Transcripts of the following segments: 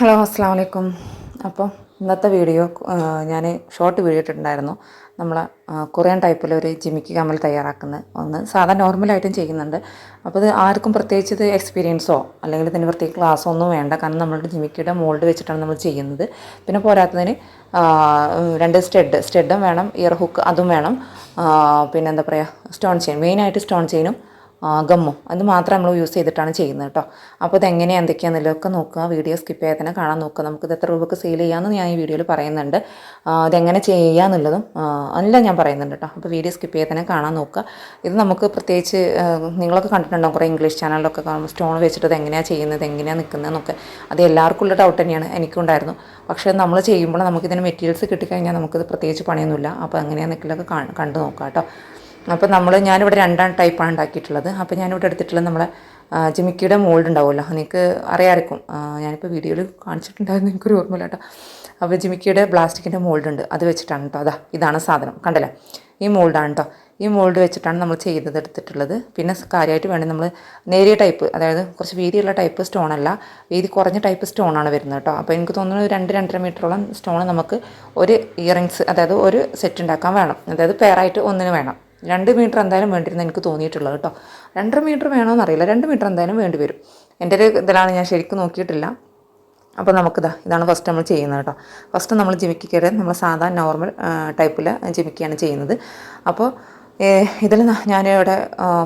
Hello അസ്സാം വലൈക്കും അപ്പോൾ ഇന്നത്തെ വീഡിയോ ഞാൻ ഷോർട്ട് വീഡിയോ ഇട്ടിട്ടുണ്ടായിരുന്നു. നമ്മൾ കൊറിയൻ ടൈപ്പിൽ ഒരു ജിമിക്ക് കമ്മൽ തയ്യാറാക്കുന്ന ഒന്ന്. സാധാ നോർമലായിട്ടും ചെയ്യുന്നുണ്ട്. അപ്പോൾ ഇത് ആർക്കും പ്രത്യേകിച്ച് ഇത് എക്സ്പീരിയൻസോ അല്ലെങ്കിൽ ഇതിന് പ്രത്യേക ക്ലാസ്സോ ഒന്നും വേണ്ട. കാരണം നമ്മളുടെ ജിമിക്കിയുടെ മോൾഡ് വെച്ചിട്ടാണ് നമ്മൾ ചെയ്യുന്നത്. പിന്നെ പോരാത്തതിന് രണ്ട് സ്റ്റെഡ് സ്റ്റെഡും വേണം ഇയർ ഹുക്ക് അതും വേണം. പിന്നെ എന്താ പറയുക സ്റ്റോൺ ചെയിൻ മെയിനായിട്ട് സ്റ്റോൺ ചെയിനും ഗമ്മും അത് മാത്രം നമ്മൾ യൂസ് ചെയ്തിട്ടാണ് ചെയ്യുന്നത് കേട്ടോ. അപ്പോൾ ഇത് എങ്ങനെയാണ് എന്തൊക്കെയാണെന്നുള്ളതൊക്കെ നോക്കുക. വീഡിയോ സ്കിപ്പ് ചെയ്യാതെ തന്നെ കാണാൻ നോക്കുക. നമുക്ക് ഇത് എത്ര രൂപക്ക് സെയിൽ ചെയ്യാമെന്ന് ഞാൻ ഈ വീഡിയോയിൽ പറയുന്നുണ്ട്. അതെങ്ങനെ ചെയ്യാന്നുള്ളതും എന്നുള്ളതും എല്ലാം ഞാൻ പറയുന്നുണ്ട് കേട്ടോ. അപ്പോൾ വീഡിയോ സ്കിപ്പ് ചെയ്യാതെ തന്നെ കാണാൻ നോക്കുക. ഇത് നമുക്ക് പ്രത്യേകിച്ച് നിങ്ങളൊക്കെ കണ്ടിട്ടുണ്ടാവും കുറേ ഇംഗ്ലീഷ് ചാനലിലൊക്കെ കാണുമ്പോൾ സ്റ്റോൺ വെച്ചിട്ട് ഇത് എങ്ങനെയാണ് ചെയ്യുന്നത് എങ്ങനെയാണ് നിൽക്കുന്നതെന്നൊക്കെ അത് എല്ലാവർക്കും ഉള്ള ഡൗട്ട് തന്നെയാണ്. എനിക്കുണ്ടായിരുന്നു. പക്ഷേ നമ്മൾ ചെയ്യുമ്പോൾ നമുക്കിതിന് മെറ്റീരിയൽസ് കിട്ടിക്കഴിഞ്ഞാൽ നമുക്കിത് പ്രത്യേകിച്ച് പണിയൊന്നുമില്ല. അപ്പോൾ എങ്ങനെയാണ് നിൽക്കലൊക്കെ കണ്ടു നോക്കാം കേട്ടോ. അപ്പോൾ നമ്മൾ ഞാനിവിടെ രണ്ടാം ടൈപ്പാണ് ഉണ്ടാക്കിയിട്ടുള്ളത്. അപ്പോൾ ഞാനിവിടെ എടുത്തിട്ടുള്ളത് നമ്മളെ ജിമിക്കിയുടെ മോൾഡ് ഉണ്ടാവുമല്ലോ. നിങ്ങൾക്ക് അറിയാമായിരിക്കും. ഞാനിപ്പോൾ വീഡിയോയിൽ കാണിച്ചിട്ടുണ്ടായിരുന്നു. എനിക്കൊരു ഓർമ്മയില്ല കേട്ടോ. അപ്പോൾ ജിമിക്കിയുടെ പ്ലാസ്റ്റിക്കിന്റെ മോൾഡ് ഉണ്ട്. അത് വെച്ചിട്ടാണ് കേട്ടോ അതാ ഇതാണ് സാധനം. കണ്ടല്ലേ? ഈ മോൾഡാണ് കേട്ടോ ഈ മോൾഡ് വെച്ചിട്ടാണ് നമ്മൾ ചെയ്തത് എടുത്തിട്ടുള്ളത്. പിന്നെ കാര്യമായിട്ട് വേണ്ടി നമ്മൾ നേരിയ ടൈപ്പ് അതായത് കുറച്ച് വീതിയുള്ള ടൈപ്പ് സ്റ്റോൺ അല്ല വീതി കുറഞ്ഞ ടൈപ്പ് സ്റ്റോണാണ് വരുന്നത് കേട്ടോ അപ്പോൾ എനിക്ക് തോന്നുന്നു രണ്ട് രണ്ടര മീറ്ററോളം സ്റ്റോൺ നമുക്ക് ഒരു ഇയറിങ്സ് അതായത് ഒരു സെറ്റ് ഉണ്ടാക്കാൻ വേണം. അതായത് പെയറായിട്ട് ഒന്നിന് വേണം. രണ്ട് മീറ്റർ എന്തായാലും വേണ്ടിയിരുന്ന എനിക്ക് തോന്നിയിട്ടുള്ളത് കേട്ടോ. രണ്ടര മീറ്റർ വേണമെന്ന് അറിയില്ല രണ്ട് മീറ്റർ എന്തായാലും വേണ്ടി വരും. എന്റെ ഒരു ഇതിലാണ് ഞാൻ ശരിക്കും നോക്കിയിട്ടില്ല. അപ്പോൾ നമുക്കിതാ ഇതാണ് ഫസ്റ്റ് നമ്മൾ ചെയ്യുന്നത് കേട്ടോ. ഫസ്റ്റ് നമ്മൾ ജിമിക്ക് കയറി നമ്മൾ സാധാ നോർമൽ ടൈപ്പിൽ ജിമിക്കുകയാണ് ചെയ്യുന്നത്. അപ്പോൾ ഇതിൽ ഞാനിവിടെ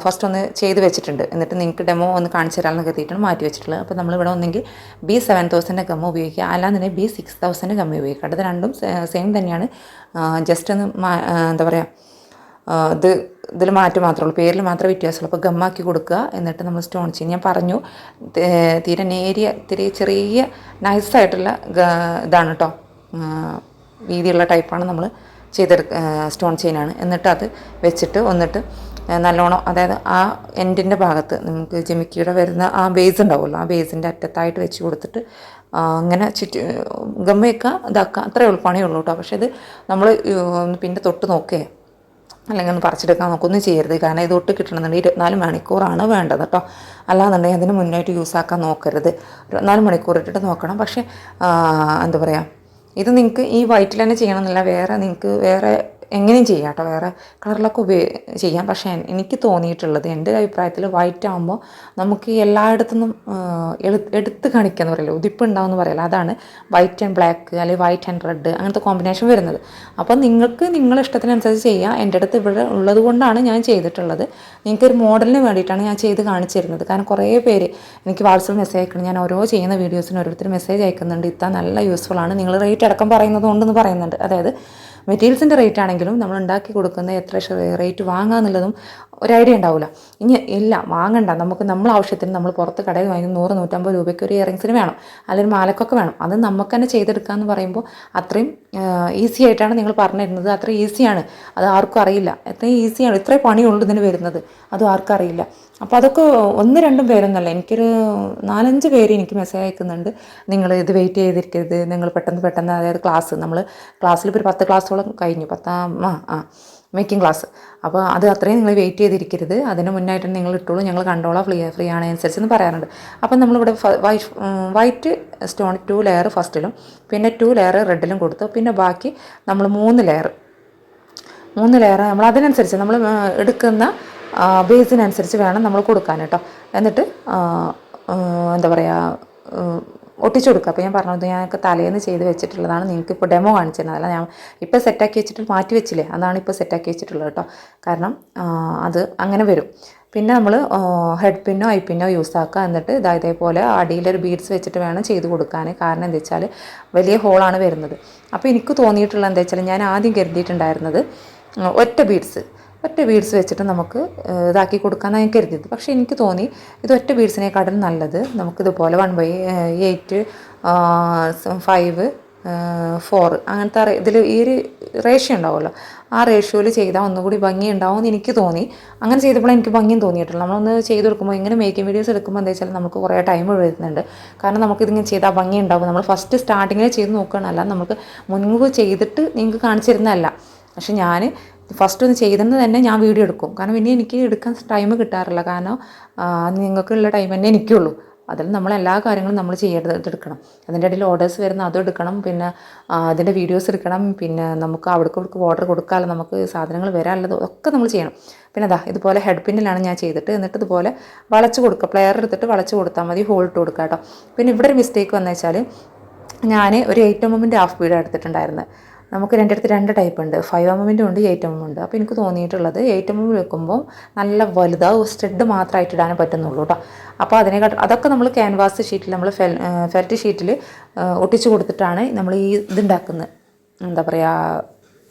ഫസ്റ്റ് ഒന്ന് ചെയ്ത് വെച്ചിട്ടുണ്ട്. എന്നിട്ട് നിങ്ങൾക്ക് ഡെമോ ഒന്ന് കാണിച്ചു തരാമെന്ന് കരുതിയിട്ടാണ് മാറ്റി വെച്ചിട്ടുള്ളത്. അപ്പോൾ നമ്മളിവിടെ ഒന്നെങ്കിൽ ബി സെവൻ തൗസൻഡ് ഗമ്മ ഉപയോഗിക്കുക. അല്ലാന്നുണ്ടെങ്കിൽ ബി സിക്സ് തൗസൻഡ് ഗമ്മ ഉപയോഗിക്കുക. അത് രണ്ടും സെയിം തന്നെയാണ്. ജസ്റ്റ് ഒന്ന് എന്താ പറയുക ഇത് ഇതിൽ മാറ്റം മാത്രമേ ഉള്ളൂ. പേരിൽ മാത്രമേ വ്യത്യാസമുള്ളൂ. അപ്പോൾ ഗമ്മാക്കി കൊടുക്കുക എന്നിട്ട് നമ്മൾ സ്റ്റോൺ ചെയ്യും. ഞാൻ പറഞ്ഞു തീരെ നേരിയ തീരെ ചെറിയ നൈസായിട്ടുള്ള ഇതാണ് കേട്ടോ വീതിയുള്ള ടൈപ്പാണ് നമ്മൾ ചെയ്തെടുക്ക സ്റ്റോൺ ചെയിനാണ് എന്നിട്ട് അത് വെച്ചിട്ട് വന്നിട്ട് നല്ലോണം അതായത് ആ എൻഡിന്റെ ഭാഗത്ത് നമുക്ക് ജിമിക്കിയുടെ വരുന്ന ആ ബേസ് ഉണ്ടാവുമല്ലോ. ആ ബേസിന്റെ അറ്റത്തായിട്ട് വെച്ച് കൊടുത്തിട്ട് അങ്ങനെ ചുറ്റി ഗമ്മയൊക്കെ ഇതാക്കുക. അത്രേ പണിയേ ഉള്ളൂ കേട്ടോ പക്ഷേ ഇത് നമ്മൾ പിന്നെ തൊട്ട് നോക്കേ. അല്ലെങ്കിൽ ഒന്ന് പറിച്ചെടുക്കാൻ നോക്കൊന്നും ചെയ്യരുത്. കാരണം ഇത് ഒട്ട് കിട്ടണമെന്നുണ്ടെങ്കിൽ ഇരുപത്തിനാല് മണിക്കൂറാണ് വേണ്ടത് കേട്ടോ. അല്ലാന്നുണ്ടെങ്കിൽ അതിന് മുന്നായിട്ട് യൂസ് ആക്കാൻ നോക്കരുത്. ഇരുപത്തിനാല് മണിക്കൂർ ഇട്ടിട്ട് നോക്കണം. പക്ഷേ എന്താ പറയുക ഇത് നിങ്ങൾക്ക് ഈ വൈറ്റിൽ തന്നെ ചെയ്യണമെന്നില്ല. വേറെ നിങ്ങൾക്ക് വേറെ എങ്ങനെയും ചെയ്യാം കേട്ടോ. വേറെ കളറിലൊക്കെ ഉപയോഗ ചെയ്യാം. പക്ഷേ എനിക്ക് തോന്നിയിട്ടുള്ളത് എന്റെ ഒരു അഭിപ്രായത്തിൽ വൈറ്റ് ആകുമ്പോൾ നമുക്ക് എല്ലായിടത്തുനിന്നും എളു എടുത്ത് എന്ന് പറയില്ല? ഉതിപ്പ് ഉണ്ടാവുമെന്ന് പറയില്ല? അതാണ് വൈറ്റ് ആൻഡ് ബ്ലാക്ക് അല്ലെങ്കിൽ വൈറ്റ് ആൻഡ് റെഡ് അങ്ങനത്തെ കോമ്പിനേഷൻ വരുന്നത്. അപ്പോൾ നിങ്ങൾക്ക് നിങ്ങളുടെ ഇഷ്ടത്തിനനുസരിച്ച് ചെയ്യാം. എന്റെ അടുത്ത് ഇവിടെ ഉള്ളത് കൊണ്ടാണ് ഞാൻ ചെയ്തിട്ടുള്ളത്. നിങ്ങൾക്ക് ഒരു മോഡലിന് വേണ്ടിയിട്ടാണ് ഞാൻ ചെയ്ത് കാണിച്ചു തരുന്നത് കാരണം കുറേ പേര് എനിക്ക് വാട്സപ്പ് മെസ്സേജ് അയക്കണം ഞാൻ ഓരോ ചെയ്യുന്ന വീഡിയോസിന് ഓരോരുത്തർ മെസ്സേജ് അയക്കുന്നുണ്ട്. ഇത്ര നല്ല യൂസ്ഫുൾ ആണ്. നിങ്ങൾ റേറ്റ് അടക്കം പറയുന്നത് കൊണ്ടെന്ന് പറയുന്നുണ്ട്. അതായത് മെറ്റീരിയൽസിന്റെ റേറ്റ് ആണെങ്കിലും നമ്മൾ ഉണ്ടാക്കി കൊടുക്കുന്ന എത്ര റേറ്റ് വാങ്ങാന്നുള്ളതും ഒരു ഐഡിയ ഉണ്ടാവില്ല ഇനി ഇല്ല വാങ്ങണ്ട. നമുക്ക് നമ്മൾ ആവശ്യത്തിന് നമ്മൾ പുറത്ത് കടയിൽ വാങ്ങി നൂറ് നൂറ്റമ്പത് രൂപയ്ക്ക് ഒരു ഇയറിങ്സിന് വേണം. അല്ലെങ്കിൽ മാലക്കൊക്കെ വേണം. അത് നമുക്ക് തന്നെ ചെയ്തെടുക്കുക എന്ന് പറയുമ്പോൾ അത്രയും ഈസി ആയിട്ടാണ് നിങ്ങൾ പറഞ്ഞു തരുന്നത് അത്ര ഈസിയാണ് അത് ആർക്കും അറിയില്ല. അത്രയും ഈസിയാണ് ഇത്രയും പണിയുള്ളൂ ഇതിന് വരുന്നത്. അതും ആർക്കും അറിയില്ല. അപ്പോൾ അതൊക്കെ ഒന്ന് രണ്ടും പേരൊന്നല്ല. എനിക്കൊരു നാലഞ്ച് പേര് എനിക്ക് മെസ്സേജ് അയക്കുന്നുണ്ട്. നിങ്ങൾ ഇത് വെയിറ്റ് ചെയ്തിരിക്കരുത്. നിങ്ങൾ പെട്ടെന്ന് പെട്ടെന്ന് അതായത് ക്ലാസ് നമ്മൾ ക്ലാസ്സിൽ ഇപ്പോൾ ഒരു പത്ത് ക്ലാസ്സോളം കഴിഞ്ഞു. പത്താം ആ ആ മേക്കിംഗ് ക്ലാസ് അപ്പോൾ അത് അത്രയും നിങ്ങൾ വെയിറ്റ് ചെയ്തിരിക്കരുത്. അതിന് മുന്നായിട്ട് നിങ്ങൾ ഇട്ടോളൂ. ഞങ്ങൾ കണ്ടോളാം. ഫ്രീ ഫ്രീ ആണ് അനുസരിച്ചെന്ന് പറയാറുണ്ട്. അപ്പം നമ്മളിവിടെ white white stone two layer ഫസ്റ്റിലും പിന്നെ ടു ലെയർ റെഡിലും കൊടുത്തു. പിന്നെ ബാക്കി നമ്മൾ മൂന്ന് ലെയർ മൂന്ന് ലെയർ നമ്മൾ അതിനനുസരിച്ച് നമ്മൾ എടുക്കുന്ന ബേസിനനുസരിച്ച് വേണം നമ്മൾ കൊടുക്കാൻ കേട്ടോ. എന്നിട്ട് എന്താ പറയുക ഒട്ടിച്ചു കൊടുക്കുക അപ്പോൾ ഞാൻ പറഞ്ഞത് ഞാനൊക്കെ തലേന്ന് ചെയ്ത് വെച്ചിട്ടുള്ളതാണ് നിങ്ങൾക്ക് ഇപ്പോൾ ഡെമോ കാണിച്ചു തരുന്നത് അല്ല ഞാൻ ഇപ്പോൾ സെറ്റാക്കി വെച്ചിട്ട് മാറ്റി വെച്ചില്ലേ? അതാണ് ഇപ്പോൾ സെറ്റാക്കി വെച്ചിട്ടുള്ളത് കേട്ടോ. കാരണം അത് അങ്ങനെ വരും. പിന്നെ നമ്മൾ ഹെഡ് പിന്നോ ഐ പിന്നോ യൂസ് ആക്കുക എന്നിട്ട് ഇതാ ഇതേപോലെ അടിയിലൊരു ബീഡ്സ് വെച്ചിട്ട് വേണം ചെയ്ത് കൊടുക്കാൻ. കാരണം എന്താ വെച്ചാൽ വലിയ ഹോളാണ് വരുന്നത്. അപ്പോൾ എനിക്ക് തോന്നിയിട്ടുള്ള എന്താ വെച്ചാൽ ഞാൻ ആദ്യം കരുതിയിട്ടുണ്ടായിരുന്നത് ഒറ്റ ബീഡ്സ് ഒറ്റ ബീഡ്സ് വെച്ചിട്ട് നമുക്ക് ഇതാക്കി കൊടുക്കാമെന്നാണ് ഞാൻ കരുതിയത്. പക്ഷേ എനിക്ക് തോന്നി ഇത് ഒറ്റ ബീഡ്സിനെക്കാട്ടിലും നല്ലത്. നമുക്കിതുപോലെ one by eight five four അങ്ങനത്തെ ഇതിൽ ഈ ഒരു റേഷ്യോ ഉണ്ടാവുമല്ലോ. ആ റേഷ്യോയിൽ ചെയ്താൽ ഒന്നുകൂടി ഭംഗി ഉണ്ടാവും എന്ന് എനിക്ക് തോന്നി. അങ്ങനെ ചെയ്തപ്പോൾ എനിക്ക് ഭംഗിയും തോന്നിയിട്ടില്ല. നമ്മളൊന്ന് ചെയ്ത് കൊടുക്കുമ്പോൾ ഇങ്ങനെ മേക്കിംഗ് വീഡിയോസ് എടുക്കുമ്പോൾ എന്താ വെച്ചാൽ നമുക്ക് കുറേ ടൈം വരുന്നുണ്ട് കാരണം നമുക്കിതിങ്ങനെ ചെയ്താൽ ഭംഗി ഉണ്ടാവും. നമ്മൾ ഫസ്റ്റ് സ്റ്റാർട്ടിങ്ങിൽ ചെയ്ത് നോക്കുകയാണല്ല നമുക്ക് മുൻകൂർ ചെയ്തിട്ട് നിങ്ങൾക്ക് കാണിച്ചിരുന്നതല്ല പക്ഷെ ഞാൻ ഫസ്റ്റ് ഒന്ന് ചെയ്തെന്ന് തന്നെ ഞാൻ വീഡിയോ എടുക്കും. കാരണം പിന്നെ എനിക്ക് എടുക്കാൻ ടൈം കിട്ടാറില്ല. കാരണം നിങ്ങൾക്കുള്ള ടൈം തന്നെ എനിക്കുള്ളൂ. അതിൽ നമ്മൾ എല്ലാ കാര്യങ്ങളും നമ്മൾ ചെയ്യേണ്ടത് എടുക്കണം. അതിന്റെ ഇടയിൽ ഓർഡേഴ്സ് വരുന്ന അതും എടുക്കണം. പിന്നെ അതിന്റെ വീഡിയോസ് എടുക്കണം. പിന്നെ നമുക്ക് അവിടേക്ക് ഇവിടേക്ക് ഓർഡർ കൊടുക്കാമല്ലോ. നമുക്ക് സാധനങ്ങൾ വരാനുള്ളത് ഒക്കെ നമ്മൾ ചെയ്യണം. പിന്നെ അതാ ഇതുപോലെ ഹെഡ് പിന്നിലാണ് ഞാൻ ചെയ്തിട്ട് എന്നിട്ട് ഇതുപോലെ വളച്ച് കൊടുക്കുക. പ്ലെയർ എടുത്തിട്ട് വളച്ച് കൊടുത്താൽ മതി. ഹോൾ ഇട്ട് കൊടുക്കുക കേട്ടോ. പിന്നെ ഇവിടെ ഒരു മിസ്റ്റേക്ക് വന്നു വെച്ചാൽ ഞാൻ ഒരു എയ്റ്റ് എം ഹാഫ് ബീഡ് എടുത്തിട്ടുണ്ടായിരുന്നത് നമുക്ക് എന്റെ അടുത്ത് രണ്ട് ടൈപ്പ് ഉണ്ട്. ഫൈവ് എം എമ്മിന്റെ ഉണ്ട് എയ്റ്റ് എം എം ഉണ്ട്. അപ്പോൾ എനിക്ക് തോന്നിയിട്ടുള്ളത് എയ്റ്റ് എം എം വെക്കുമ്പോൾ നല്ല വലുതാവും സ്റ്റെഡ് മാത്രമായിട്ട് ഇടാൻ പറ്റുന്നുള്ളൂ കേട്ടോ അപ്പോൾ അതിനെക്കാട്ട് അതൊക്കെ നമ്മൾ ക്യാൻവാസ് ഷീറ്റിൽ നമ്മൾ ഫെൽ ഫെൽറ്റ് ഷീറ്റിൽ ഒട്ടിച്ചു കൊടുത്തിട്ടാണ് നമ്മൾ ഈ ഇതുണ്ടാക്കുന്നത്. എന്താ പറയുക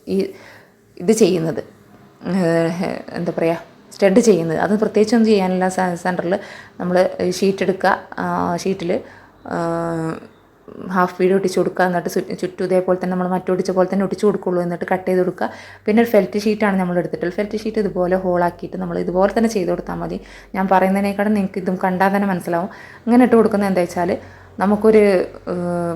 ഈ ഇത് ചെയ്യുന്നത്. എന്താ പറയുക സ്റ്റഡ് ചെയ്യുന്നത്. അത് പ്രത്യേകിച്ചൊന്നും ചെയ്യാനില്ല. സെന്ററിൽ നമ്മൾ ഷീറ്റ് എടുക്കുക. ഷീറ്റിൽ ഹാഫ് വീട് ഒട്ടിച്ച് കൊടുക്കുക. എന്നിട്ട് ചുറ്റും ഇതേപോലെ തന്നെ നമ്മൾ മറ്റൊടിച്ച പോലെ തന്നെ ഒട്ടിച്ച് കൊടുക്കുള്ളൂ. എന്നിട്ട് കട്ട് ചെയ്ത് കൊടുക്കുക. പിന്നെ ഒരു ഫെൽറ്റ് ഷീറ്റാണ് നമ്മൾ എടുത്തിട്ടുള്ളത്. ഫെൽറ്റ് ഷീറ്റ് ഇതുപോലെ ഹോളാക്കിയിട്ട് നമ്മൾ ഇതുപോലെ തന്നെ ചെയ്ത് കൊടുത്താൽ മതി. ഞാൻ പറയുന്നതിനേക്കാളും നിങ്ങൾക്ക് ഇതും കണ്ടാൽ തന്നെ മനസ്സിലാവും. അങ്ങനെ ഇട്ട് കൊടുക്കുന്നത് എന്താ വെച്ചാൽ നമുക്കൊരു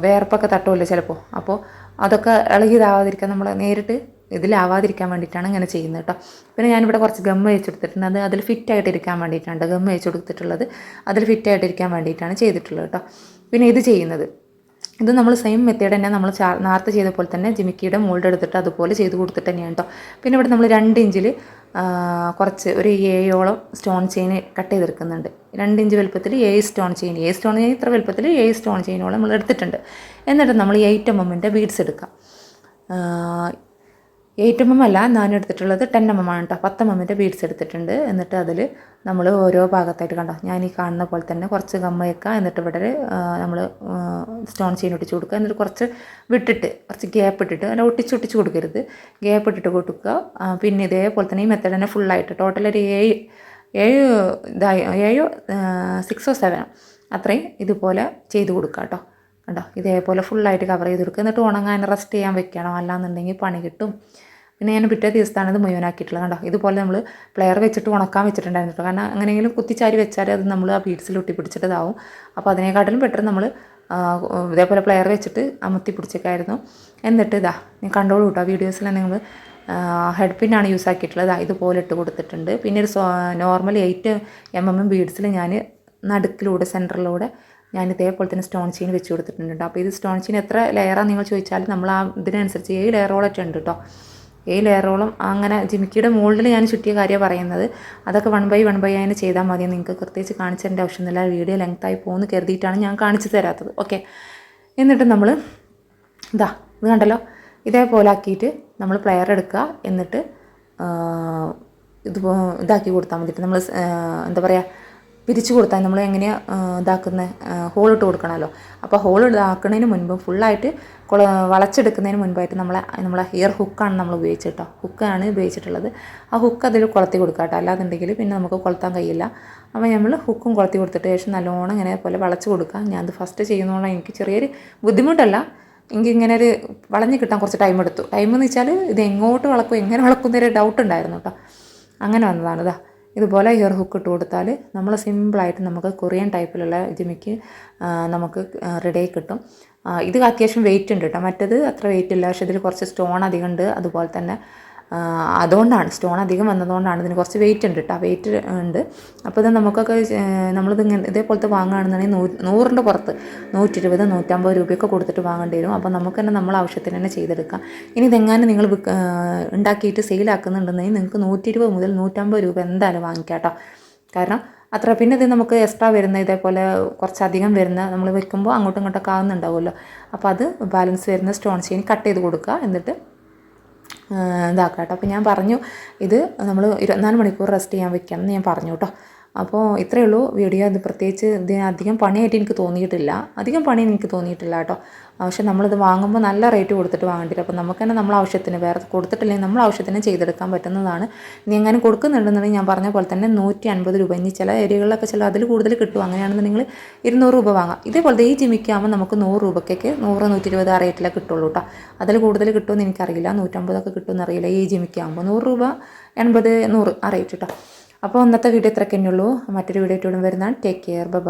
വേർപ്പൊക്കെ തട്ടുമല്ലോ ചിലപ്പോൾ അപ്പോൾ അതൊക്കെ ഇളകിയതാവാതിരിക്കാൻ നമ്മൾ നേരിട്ട് ഇതിലാവാതിരിക്കാൻ വേണ്ടിയിട്ടാണ് ഇങ്ങനെ ചെയ്യുന്നത് കേട്ടോ. പിന്നെ ഞാനിവിടെ കുറച്ച് ഗം വെച്ചെടുത്തിട്ടുണ്ട് അത് അതിൽ ഫിറ്റ് ആയിട്ടിരിക്കാൻ വേണ്ടിയിട്ടാണ് ഗം വെച്ച് കൊടുത്തിട്ടുള്ളത്. അതിൽ ഫിറ്റ് ആയിട്ടിരിക്കാൻ വേണ്ടിയിട്ടാണ് ചെയ്തിട്ടുള്ളത് കേട്ടോ. പിന്നെ ഇത് ചെയ്യുന്നത്. ഇത് നമ്മൾ സെയിം മെത്തേഡ് തന്നെ നമ്മൾ ചാ നേരത്തെ ചെയ്ത പോലെ തന്നെ ജിമിക്കിയുടെ മോൾഡ് എടുത്തിട്ട് അതുപോലെ ചെയ്ത് കൊടുത്തിട്ട് തന്നെയാണ് കേട്ടോ പിന്നെ ഇവിടെ നമ്മൾ രണ്ട് ഇഞ്ചിൽ കുറച്ച് ഒരു ഏഴോളം സ്റ്റോൺ ചെയിൻ കട്ട് ചെയ്തെടുക്കുന്നുണ്ട്. രണ്ട് ഇഞ്ച് വലുപ്പത്തിൽ ഏഴ് സ്റ്റോൺ ചെയിൻ ഏഴ് സ്റ്റോൺ ചെയിൻ ഇത്ര വലുപ്പത്തിൽ ഏഴ് സ്റ്റോൺ ചെയിനോളം നമ്മൾ എടുത്തിട്ടുണ്ട്. എന്നിട്ട് നമ്മൾ എയ്റ്റ് എം എമ്മിന്റെ ബീഡ്സ് എടുക്കാം. എയ്റ്റ് എം എം അല്ല ഞാൻ എടുത്തിട്ടുള്ളത് ടെൻ എം എം ആണ് കേട്ടോ. പത്ത് എം എമ്മിന്റെ ബീഡ്സ് എടുത്തിട്ടുണ്ട്. എന്നിട്ട് അതിൽ നമ്മൾ ഓരോ ഭാഗത്തായിട്ട് കണ്ടോ. ഞാൻ ഈ കാണുന്ന പോലെ തന്നെ കുറച്ച് ഗമ്മ വയ്ക്കുക എന്നിട്ട് ഇവിടെ നമ്മൾ സ്റ്റോൺ ചെയിൻ ഒട്ടിച്ച് കൊടുക്കുക. എന്നിട്ട് കുറച്ച് വിട്ടിട്ട് കുറച്ച് ഗ്യാപ്പ് ഇട്ടിട്ട് അല്ല ഒട്ടിച്ച് ഒട്ടിച്ച് കൊടുക്കരുത്. ഗ്യാപ്പ് ഇട്ടിട്ട് കൊടുക്കുക. പിന്നെ ഇതേപോലെ തന്നെ ഈ മെത്തേഡ് തന്നെ ഫുള്ളായിട്ട് ടോട്ടൽ ഒരു ഏഴ് ഏഴ് ഇതായി ഏഴോ സിക്സോ സെവനോ അത്രയും ഇതുപോലെ ചെയ്ത് കൊടുക്കുക കേട്ടോ. കണ്ടോ? ഇതേപോലെ ഫുള്ളായിട്ട് കവർ ചെയ്ത് കൊടുക്കുക. എന്നിട്ട് ഉണങ്ങാൻ റെസ്റ്റ് ചെയ്യാൻ വെക്കണം. അല്ലാന്നുണ്ടെങ്കിൽ പണി കിട്ടും. പിന്നെ ഞാൻ പിറ്റേ ദിവസത്താണ് ഇത് മുഴുവനാക്കിയിട്ടുള്ളത് കണ്ടോ? ഇതുപോലെ നമ്മൾ പ്ലെയർ വെച്ചിട്ട് ഉണക്കാൻ വെച്ചിട്ടുണ്ടായിരുന്നു കേട്ടോ. കാരണം അങ്ങനെയെങ്കിലും കുത്തിച്ചാരി വെച്ചാൽ അത് നമ്മൾ ആ ബീഡ്സിൽ ഒട്ടി പിടിച്ചിട്ടതാവും അപ്പോൾ അതിനേക്കാട്ടിലും പെട്ടെന്ന് നമ്മൾ ഇതേപോലെ പ്ലെയർ വെച്ചിട്ട് അമർത്തി പിടിച്ചേക്കായിരുന്നു. എന്നിട്ട് ഇതാ ഞാൻ കണ്ടോളൂ കേട്ടോ വീഡിയോസിൽ നിങ്ങൾ ഹെഡ് പിന്നാണ് യൂസ് ആക്കിയിട്ടുള്ളത്. ഇതുപോലെ ഇട്ട് കൊടുത്തിട്ടുണ്ട്. പിന്നെ ഒരു നോർമൽ എയ്റ്റ് എം എം ബീഡ്സിൽ ഞാൻ നടുക്കിലൂടെ സെന്ററിലൂടെ ഞാൻ ഇതേപോലെ തന്നെ സ്റ്റോൺ ചെയിൻ വെച്ച് കൊടുത്തിട്ടുണ്ട് അപ്പോൾ ഇത് സ്റ്റോൺ ചെയിൻ എത്ര ലെയറാണ് നിങ്ങൾ ചോദിച്ചാൽ നമ്മൾ ആ ഇതിനനുസരിച്ച് ഏഴ് ലെയറോളൊക്കെ ഉണ്ട് കേട്ടോ. ഏഴ് ലെയറോളം അങ്ങനെ ജിമിക്കിയുടെ മുകളിൽ ഞാൻ ചുറ്റിയ കാര്യമാണ് പറയുന്നത്. അതൊക്കെ വൺ ബൈ വൺ ബൈ ആയിട്ട് ചെയ്താൽ മതി. നിങ്ങൾക്ക് പ്രത്യേകിച്ച് കാണിച്ചതിന്റെ ആവശ്യമൊന്നുമില്ല. വീഡിയോ ലെങ്ത്തായി പോകുമെന്ന് കരുതിയിട്ടാണ് ഞാൻ കാണിച്ചു തരാത്തത്. ഓക്കെ എന്നിട്ട് നമ്മൾ ഇതാ ഇത് കണ്ടല്ലോ? ഇതേപോലെ ആക്കിയിട്ട് നമ്മൾ പ്ലെയർ എടുക്കുക. എന്നിട്ട് ഇത് ഇതാക്കി കൊടുത്താൽ മതി നമ്മൾ എന്താ പറയുക പിരിച്ചു കൊടുത്താൽ നമ്മൾ എങ്ങനെയാണ് ഇതാക്കുന്നത് ഹോളിട്ട് കൊടുക്കണമല്ലോ. അപ്പോൾ ഹോൾ ഇതാക്കുന്നതിന് മുൻപ് ഫുള്ളായിട്ട് വളച്ചെടുക്കുന്നതിന് മുൻപായിട്ട് നമ്മളെ നമ്മളെ ഹെയർ ഹുക്കാണ് നമ്മൾ ഉപയോഗിച്ചത് ഹുക്കാണ് ഉപയോഗിച്ചിട്ടുള്ളത്. ആ ഹുക്ക് അതിൽ കൊളത്തി കൊടുക്കുക കേട്ടോ. അല്ലാന്നുണ്ടെങ്കിൽ പിന്നെ നമുക്ക് കൊളുത്താൻ കഴിയില്ല. അപ്പോൾ നമ്മൾ ഹുക്കും കൊളത്തി കൊടുത്തിട്ട് ശേഷം നല്ലോണം ഇങ്ങനെ പോലെ വളച്ച് കൊടുക്കുക. ഞാനത് ഫസ്റ്റ് ചെയ്യുന്നതുകൊണ്ട് എനിക്ക് ചെറിയൊരു ബുദ്ധിമുട്ടല്ല. എനിക്ക് ഇങ്ങനെ ഒരു വളഞ്ഞ് കിട്ടാൻ കുറച്ച് ടൈം എടുത്തു. ടൈം എന്ന് വെച്ചാൽ ഇത് എങ്ങോട്ട് വളക്കും എങ്ങനെ വളക്കും എന്നൊരു ഡൗട്ട് ഉണ്ടായിരുന്നു കേട്ടോ. അങ്ങനെ വന്നതാണ് ഇതാ. ഇതുപോലെ ഇയർ ഹുക്ക് ഇട്ട് കൊടുത്താൽ നമ്മൾ സിമ്പിളായിട്ട് നമുക്ക് കൊറിയൻ ടൈപ്പിലുള്ള ജിമിക്ക് നമുക്ക് റെഡിയായി കിട്ടും. ഇത് അത്യാവശ്യം വെയിറ്റ് ഉണ്ട് കേട്ടോ മറ്റത് അത്ര വെയിറ്റ് ഇല്ല. പക്ഷേ ഇതിൽ കുറച്ച് സ്റ്റോൺ അധികം ഉണ്ട്. അതുപോലെ തന്നെ അതുകൊണ്ടാണ് സ്റ്റോൺ അധികം വന്നതുകൊണ്ടാണ് ഇതിന് കുറച്ച് വെയിറ്റ് ഉണ്ട് കേട്ടോ വെയിറ്റ് ഉണ്ട്. അപ്പോൾ ഇത് നമുക്കൊക്കെ നമ്മളിത് ഇങ്ങനെ ഇതേപോലത്തെ വാങ്ങുകയാണെന്നുണ്ടെങ്കിൽ നൂ നൂറിന്റെ പുറത്ത് നൂറ്റി ഇരുപത് നൂറ്റമ്പത് രൂപയൊക്കെ കൊടുത്തിട്ട് വാങ്ങേണ്ടി വരും. അപ്പോൾ നമുക്ക് തന്നെ നമ്മൾ ആവശ്യത്തിന് തന്നെ ചെയ്തെടുക്കാം. ഇനി ഇതെങ്ങാനും നിങ്ങൾ ഉണ്ടാക്കിയിട്ട് സെയിലാക്കുന്നുണ്ടെന്നുണ്ടെങ്കിൽ നിങ്ങൾക്ക് നൂറ്റി ഇരുപത് മുതൽ നൂറ്റമ്പത് രൂപ എന്തായാലും വാങ്ങിക്കാം കാരണം അത്ര പിന്നെ ഇത് നമുക്ക് എക്സ്ട്രാ വരുന്ന ഇതേപോലെ കുറച്ചധികം വരുന്ന നമ്മൾ വെക്കുമ്പോൾ അങ്ങോട്ടും ഇങ്ങോട്ടൊക്കെ ആവുന്നുണ്ടാവുമല്ലോ. അപ്പോൾ അത് ബാലൻസ് വരുന്ന സ്റ്റോൺ ചെയിൻ കട്ട് ചെയ്ത് കൊടുക്കുക. എന്നിട്ട് ഇതാക്കാം കേട്ടോ അപ്പോൾ ഞാൻ പറഞ്ഞു ഇത് നമ്മൾ ഇരുപത്തിനാല് മണിക്കൂർ റെസ്റ്റ് ചെയ്യാൻ വെക്കണം എന്ന് ഞാൻ പറഞ്ഞു കേട്ടോ അപ്പോൾ ഇത്രയേ ഉള്ളൂ വീഡിയോ. അത് പ്രത്യേകിച്ച് ഇതിന് അധികം പണിയായിട്ട് എനിക്ക് തോന്നിയിട്ടില്ല. അധികം പണി എനിക്ക് തോന്നിയിട്ടില്ല കേട്ടോ. പക്ഷെ നമ്മളിത് വാങ്ങുമ്പോൾ നല്ല റേറ്റ് കൊടുത്തിട്ട് വാങ്ങേണ്ടി അപ്പോൾ നമുക്ക് തന്നെ നമ്മൾ ആവശ്യത്തിന് വേറെ കൊടുത്തിട്ടില്ലെങ്കിൽ നമ്മൾ ആവശ്യത്തിന് ചെയ്തെടുക്കാൻ പറ്റുന്നതാണ്. ഇനി എങ്ങനെ കൊടുക്കുന്നുണ്ടെന്നുണ്ടെങ്കിൽ ഞാൻ പറഞ്ഞ പോലെ തന്നെ നൂറ്റി അൻപത് രൂപ. ഇനി ചില ഏരിയകളിലൊക്കെ ചില അതിൽ കൂടുതൽ കിട്ടും. അങ്ങനെയാണെന്നുണ്ടെങ്കിൽ ഇരുന്നൂറ് രൂപ വാങ്ങാം. ഇതേപോലത്തെ ഈ ജിമിക്കാകുമ്പോൾ നമുക്ക് നൂറ് രൂപയ്ക്കൊക്കെ നൂറ് നൂറ്റി ഇരുപത് ആ റേറ്റിലേ കിട്ടുള്ളൂ കേട്ടോ. അതിൽ കൂടുതൽ കിട്ടുമെന്ന് എനിക്കറിയില്ല. നൂറ്റമ്പതൊക്കെ കിട്ടുമെന്ന് അറിയില്ല ഈ ജിമിക്കാകുമ്പോൾ നൂറ് രൂപ എൺപത് നൂറ് ആ റേറ്റ് കേട്ടോ. അപ്പോൾ ഇന്നത്തെ വീഡിയോ ഇത്രയൊക്കെ ഉള്ളൂ മറ്റൊരു വീഡിയോ ഇട്ടും വരുന്നതാണ്. Take care bye